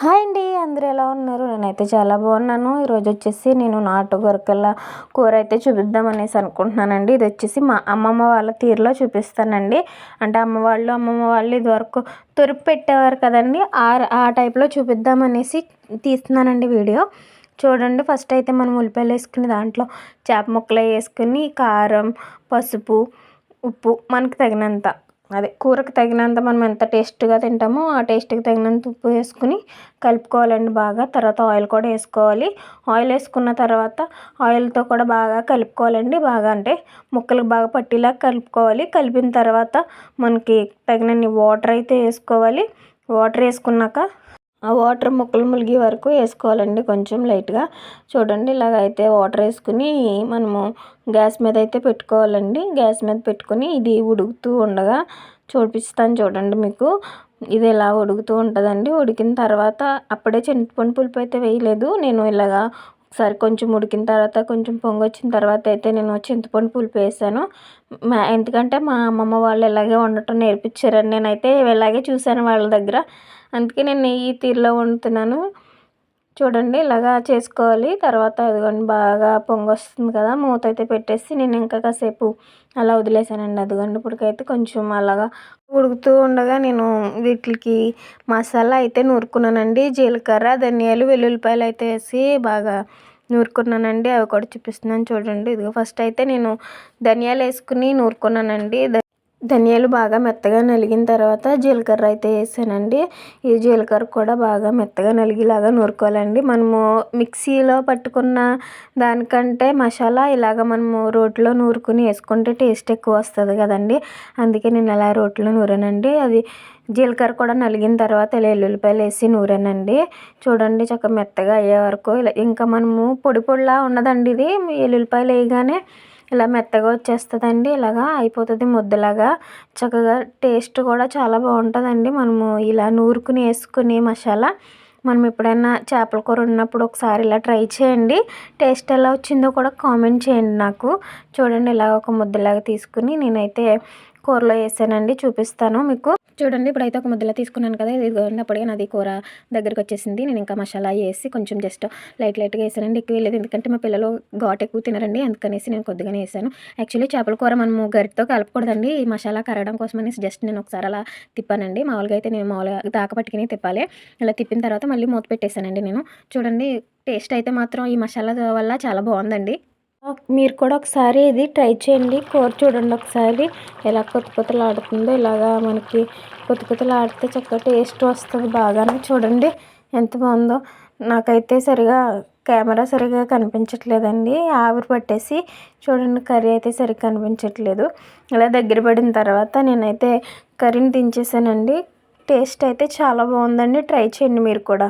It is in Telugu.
హాయ్ అండి అందరూ ఎలా ఉన్నారు? నేనైతే చాలా బాగున్నాను. ఈరోజు వచ్చేసి నేను నాటు గొరకల కూర అయితే చూపిద్దాం అనేసి అనుకుంటున్నానండి. ఇది వచ్చేసి మా అమ్మమ్మ వాళ్ళ తీరులో చూపిస్తానండి. అంటే అమ్మ వాళ్ళు అమ్మమ్మ వాళ్ళు ఇదివరకు తురుపు పెట్టేవారు కదండి. ఆ ఆ టైప్లో చూపిద్దాం అనేసి తీస్తున్నానండి వీడియో. చూడండి ఫస్ట్ అయితే మనం ఉల్లిపాయలు వేసుకుని దాంట్లో చేప ముక్కలు వేసుకుని కారం పసుపు ఉప్పు మనకు తగినంత అదే కూరకు తగినంత మనం ఎంత టేస్ట్గా తింటామో ఆ టేస్ట్కి తగినంత ఉప్పు వేసుకుని కలుపుకోవాలండి బాగా. తర్వాత ఆయిల్ కూడా వేసుకోవాలి. ఆయిల్ వేసుకున్న తర్వాత ఆయిల్తో కూడా బాగా కలుపుకోవాలండి బాగా. అంటే ముక్కలకు బాగా పట్టేలా కలుపుకోవాలి. కలిపిన తర్వాత మనకి తగినన్ని వాటర్ అయితే వేసుకోవాలి. వాటర్ వేసుకున్నాక ఆ వాటర్ ముక్కలు ములిగే వరకు వేసుకోవాలండి కొంచెం లైట్గా. చూడండి ఇలాగ అయితే వాటర్ వేసుకుని మనము గ్యాస్ మీద అయితే పెట్టుకోవాలండి. గ్యాస్ మీద పెట్టుకుని ఇది ఉడుకుతూ ఉండగా చూపిస్తాను చూడండి మీకు. ఇది ఇలా ఉడుకుతూ ఉంటుందండి. ఉడికిన తర్వాత అప్పుడే చింతపండు పులుపు అయితే వేయలేదు. నేను ఇలాగా ఒకసారి కొంచెం ఉడికిన తర్వాత కొంచెం పొంగొచ్చిన తర్వాత అయితే నేను చింతపండు పులుపు వేసాను. మా ఎందుకంటే మా అమ్మమ్మ వాళ్ళు ఇలాగే వండటం నేర్పించారని నేనైతే ఇలాగే చూశాను వాళ్ళ దగ్గర. అందుకే నేను ఈ తీరులో వండుతున్నాను. చూడండి ఇలాగా చేసుకోవాలి. తర్వాత అదిగోండి బాగా పొంగి వస్తుంది కదా మూత అయితే పెట్టేసి నేను ఇంకా కాసేపు అలా వదిలేసానండి. అదిగోండి ఇప్పటికైతే కొంచెం అలాగా ఉడుకుతూ ఉండగా నేను వీటికి మసాలా అయితే నూరుకున్నానండి. జీలకర్ర ధనియాలు వెల్లుల్లిపాయలు అయితే వేసి బాగా నూరుకున్నానండి. అవి కూడా చూపిస్తున్నాను చూడండి. ఇదిగో ఫస్ట్ అయితే నేను ధనియాలు వేసుకుని నూరుకున్నానండి. ధనియాలు బాగా మెత్తగా నలిగిన తర్వాత జీలకర్ర అయితే వేసానండి. ఈ జీలకర్ర కూడా బాగా మెత్తగా నలిగేలాగా నూరుకోవాలండి. మనము మిక్సీలో పట్టుకున్న దానికంటే మసాలా ఇలాగ మనము రోట్లో నూరుకుని వేసుకుంటే టేస్ట్ ఎక్కువ వస్తుంది కదండి. అందుకే నేను అలా రోట్లో నూరానండి. అది జీలకర్ర కూడా నలిగిన తర్వాత ఇలా ఎల్లుల్లిపాయలు వేసి నూరానండి. చూడండి చక్కగా మెత్తగా అయ్యే వరకు ఇలా ఇంకా మనము పొడి పొడిలా ఉన్నదండి ఇది. ఎల్లుల్లిపాయలు వేయగానే ఇలా మెత్తగా వచ్చేస్తుందండి. ఇలాగా అయిపోతుంది ముద్దలాగా. చక్కగా టేస్ట్ కూడా చాలా బాగుంటుందండి. మనము ఇలా నూరుకుని వేసుకుని మసాలా మనం ఎప్పుడైనా చేపల కూర ఉన్నప్పుడు ఒకసారి ఇలా ట్రై చేయండి. టేస్ట్ ఎలా వచ్చిందో కూడా కామెంట్ చేయండి నాకు. చూడండి ఇలా ఒక ముద్దలాగా తీసుకుని నేనైతే కూరలో వేసానండి చూపిస్తాను మీకు. చూడండి ఇప్పుడైతే ఒక ముద్దలా తీసుకున్నాను కదా ఇది అప్పుడే నాది కూర దగ్గరికి వచ్చేసింది. నేను ఇంకా మసాలా వేసి కొంచెం జస్ట్ లైట్ లైట్గా వేసానండి ఎక్కువ వేయలేదు. ఎందుకంటే మా పిల్లలు ఘాట్ ఎక్కువ తినరండి అందుకనేసి నేను కొద్దిగానే వేసాను. యాక్చువల్లీ చేపల కూర మనము గరిటితో కలపకూడదండి ఈ మసాలా కరగడం కోసం అనేసి జస్ట్ నేను ఒకసారి అలా తిప్పానండి. మామూలుగా అయితే నేను మామూలుగా దాక పట్టుకుని తిప్పాలి. అలా తిప్పిన తర్వాత మళ్ళీ మూత పెట్టేశానండి నేను. చూడండి టేస్ట్ అయితే మాత్రం ఈ మసాలా వల్ల చాలా బాగుందండి. మీరు కూడా ఒకసారి ఇది ట్రై చేయండి. కూర చూడండి ఒకసారి ఎలా కొత్త ఆడుతుందో. ఇలాగా మనకి కొత్త ఆడితే చక్కగా టేస్ట్ వస్తుంది బాగానే. చూడండి ఎంత బాగుందో. నాకైతే సరిగా కెమెరా సరిగా కనిపించట్లేదండి. ఆవిరి పట్టేసి చూడండి కర్రీ అయితే సరిగ్గా కనిపించట్లేదు. ఇలా దగ్గర పడిన తర్వాత నేనైతే కర్రీని దించేసానండి. టేస్ట్ అయితే చాలా బాగుందండి. ట్రై చేయండి మీరు కూడా.